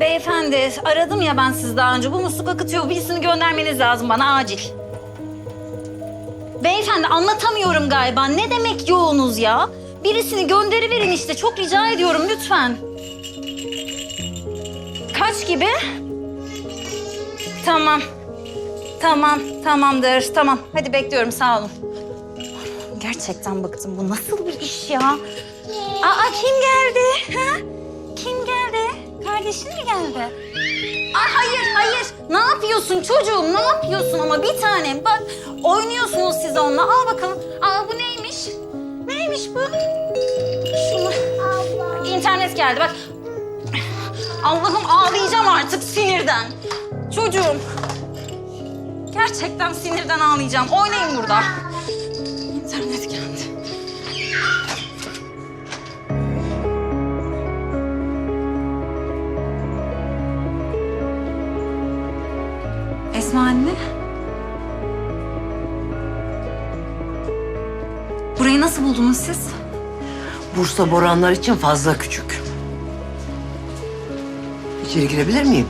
Beyefendi aradım ya ben sizi daha önce. Bu musluk akıtıyor. Birisini göndermeniz lazım bana acil. Beyefendi anlatamıyorum galiba. Ne demek yoğunuz ya? Birisini gönderiverin işte. Çok rica ediyorum lütfen. Kaç gibi? Tamam. Tamam, tamamdır. Tamam. Hadi bekliyorum. Sağ olun. Gerçekten bıktım. Bu nasıl bir iş ya? Aa kim geldi? Kardeşin mi geldi? Aa, hayır, hayır. Ne yapıyorsun çocuğum? Ne yapıyorsun ama bir tanem? Bak oynuyorsunuz siz onunla. Al bakalım. Aa bu neymiş? Neymiş bu? Şunu. İnternet geldi bak. Allah'ım ağlayacağım artık sinirden. Çocuğum. Gerçekten sinirden ağlayacağım. Oynayın burada. Burayı nasıl buldunuz siz? Bursa Boranlar için fazla küçük. İçeri girebilir miyim?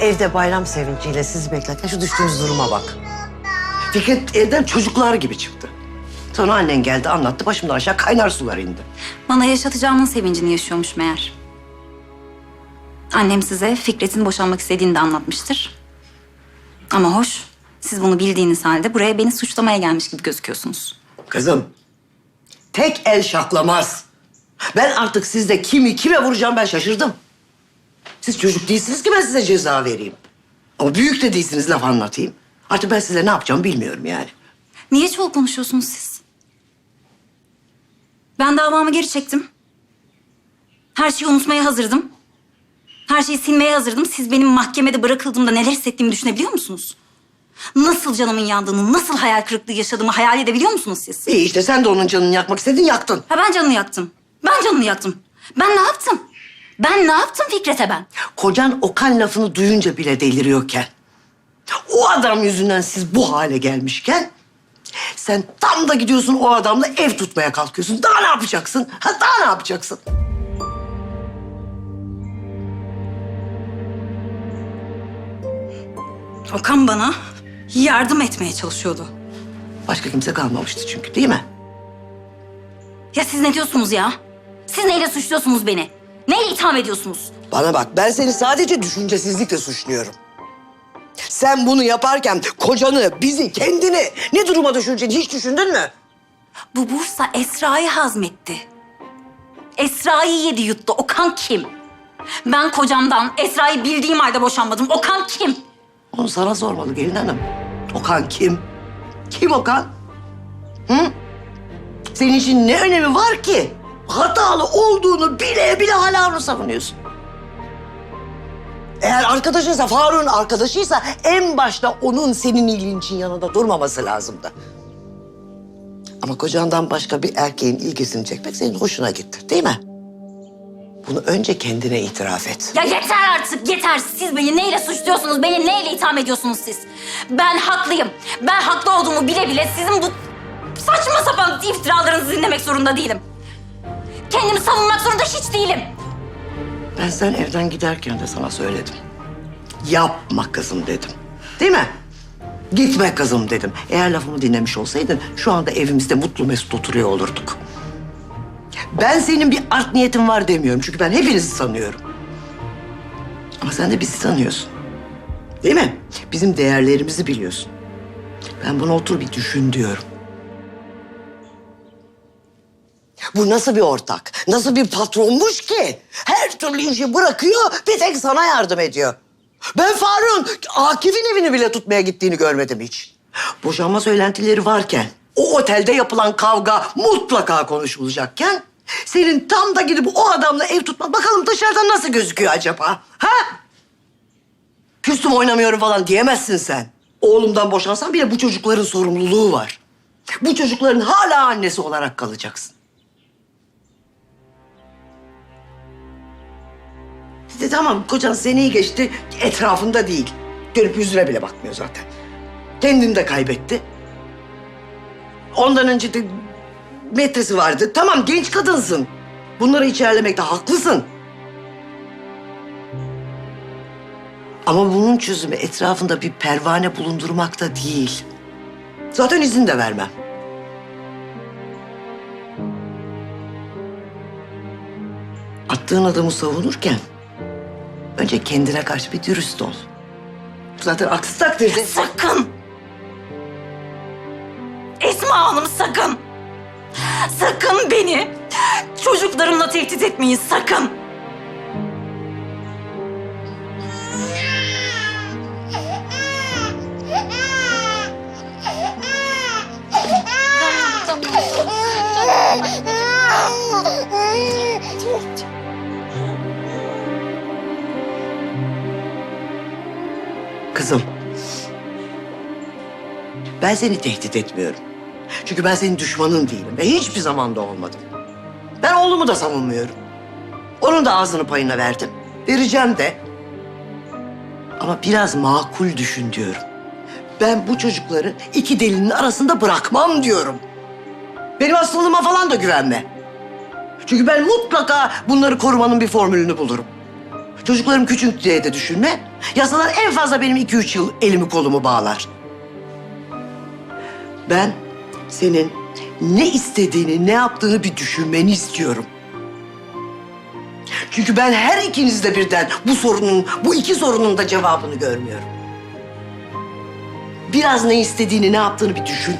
Evde bayram sevinciyle sizi beklerken şu düştüğünüz duruma bak. Fikret evden çocuklar gibi çıktı. Sonra annen geldi anlattı başımdan aşağı kaynar sular indi. Bana yaşatacağımın sevincini yaşıyormuş meğer. Annem size Fikret'in boşanmak istediğini de anlatmıştır. Ama hoş, siz bunu bildiğiniz halde buraya beni suçlamaya gelmiş gibi gözüküyorsunuz. Kızım tek el şaklamaz. Ben artık sizde kimi kime vuracağım ben şaşırdım. Siz çocuk değilsiniz ki ben size ceza vereyim. Ama büyük de değilsiniz laf anlatayım. Artık ben size ne yapacağımı bilmiyorum yani. Niye çok konuşuyorsunuz siz? Ben davamı geri çektim. Her şeyi unutmaya hazırdım. Her şeyi silmeye hazırdım. Siz benim mahkemede bırakıldığımda neler hissettiğimi düşünebiliyor musunuz? Nasıl canımın yandığını, nasıl hayal kırıklığı yaşadığımı hayal edebiliyor musunuz siz? İyi işte sen de onun canını yakmak istedin yaktın. Ha ben canını yaktım. Ben canını yaktım. Ben ne yaptım? Ben ne yaptım Fikret'e ben? Kocan Okan lafını duyunca bile deliriyorken... ...o adam yüzünden siz bu hale gelmişken... ...sen tam da gidiyorsun o adamla ev tutmaya kalkıyorsun. Daha ne yapacaksın? Ha daha ne yapacaksın? Okan bana yardım etmeye çalışıyordu. Başka kimse kalmamıştı çünkü değil mi? Ya siz ne diyorsunuz ya? Siz neyle suçluyorsunuz beni? Neyle itham ediyorsunuz? Bana bak ben seni sadece düşüncesizlikle suçluyorum. Sen bunu yaparken kocanı, bizi, kendini ne duruma düşüreceğini hiç düşündün mü? Bu Bursa Esra'yı hazmetti. Esra'yı yedi yuttu. Okan kim? Ben kocamdan Esra'yı bildiğim halde boşanmadım. Okan kim? Onu sana sormalı gelin hanım. Okan kim? Kim Okan? Hı? Senin için ne önemi var ki? Hatalı olduğunu bile bile hala onu savunuyorsun. Eğer arkadaşınsa, Faruk'un arkadaşıysa en başta onun senin iyiliğin için yanında durmaması lazımdı. Ama kocandan başka bir erkeğin ilgisini çekmek senin hoşuna gitti değil mi? Bunu önce kendine itiraf et. Ya yeter artık yeter. Siz beni neyle suçluyorsunuz? Beni neyle itham ediyorsunuz siz? Ben haklıyım. Ben haklı olduğumu bile bile sizin bu saçma sapan iftiralarınızı dinlemek zorunda değilim. Kendimi savunmak zorunda hiç değilim. Ben sen evden giderken de sana söyledim. Yapma kızım dedim. Değil mi? Gitme kızım dedim. Eğer lafımı dinlemiş olsaydın şu anda evimizde mutlu mesut oturuyor olurduk. Ben senin bir art niyetin var demiyorum. Çünkü ben hepinizi sanıyorum. Ama sen de bizi tanıyorsun. Değil mi? Bizim değerlerimizi biliyorsun. Ben bunu otur bir düşün diyorum. Bu nasıl bir ortak? Nasıl bir patronmuş ki? Her türlü işi bırakıyor, bir tek sana yardım ediyor. Ben Faruk'un Akif'in evini bile tutmaya gittiğini görmedim hiç. Boşanma söylentileri varken, o otelde yapılan kavga mutlaka konuşulacakken... ...senin tam da gidip o adamla ev tutma... ...bakalım dışarıdan nasıl gözüküyor acaba? Ha? Küstüm oynamıyorum falan diyemezsin sen. Oğlumdan boşansan bile bu çocukların sorumluluğu var. Bu çocukların hala annesi olarak kalacaksın. De tamam kocan seneyi geçti etrafında değil. Dönüp yüzüne bile bakmıyor zaten. Kendini de kaybetti. Ondan önce de metresi vardı. Tamam genç kadınsın. Bunları içerlemekte haklısın. Ama bunun çözümü etrafında bir pervane bulundurmakta değil. Zaten izin de vermem. Attığın adamı savunurken önce kendine karşı bir dürüst ol. Zaten aksi takdirde... Sakın! Esma Hanım sakın! Sakın beni çocuklarımla tehdit etmeyin sakın! Ben seni tehdit etmiyorum. Çünkü ben senin düşmanın değilim ve hiçbir zaman da olmadım. Ben oğlumu da savunmuyorum. Onun da ağzını payına verdim. Vereceğim de. Ama biraz makul düşün diyorum. Ben bu çocukları iki delinin arasında bırakmam diyorum. Benim aslılığıma falan da güvenme. Çünkü ben mutlaka bunları korumanın bir formülünü bulurum. Çocuklarım küçük diye de düşünme. Yasalar en fazla benim iki üç yıl elimi kolumu bağlar. Ben senin ne istediğini, ne yaptığını bir düşünmeni istiyorum. Çünkü ben her ikinizde birden bu sorunun, bu iki sorunun da cevabını görmüyorum. Biraz ne istediğini, ne yaptığını bir düşün.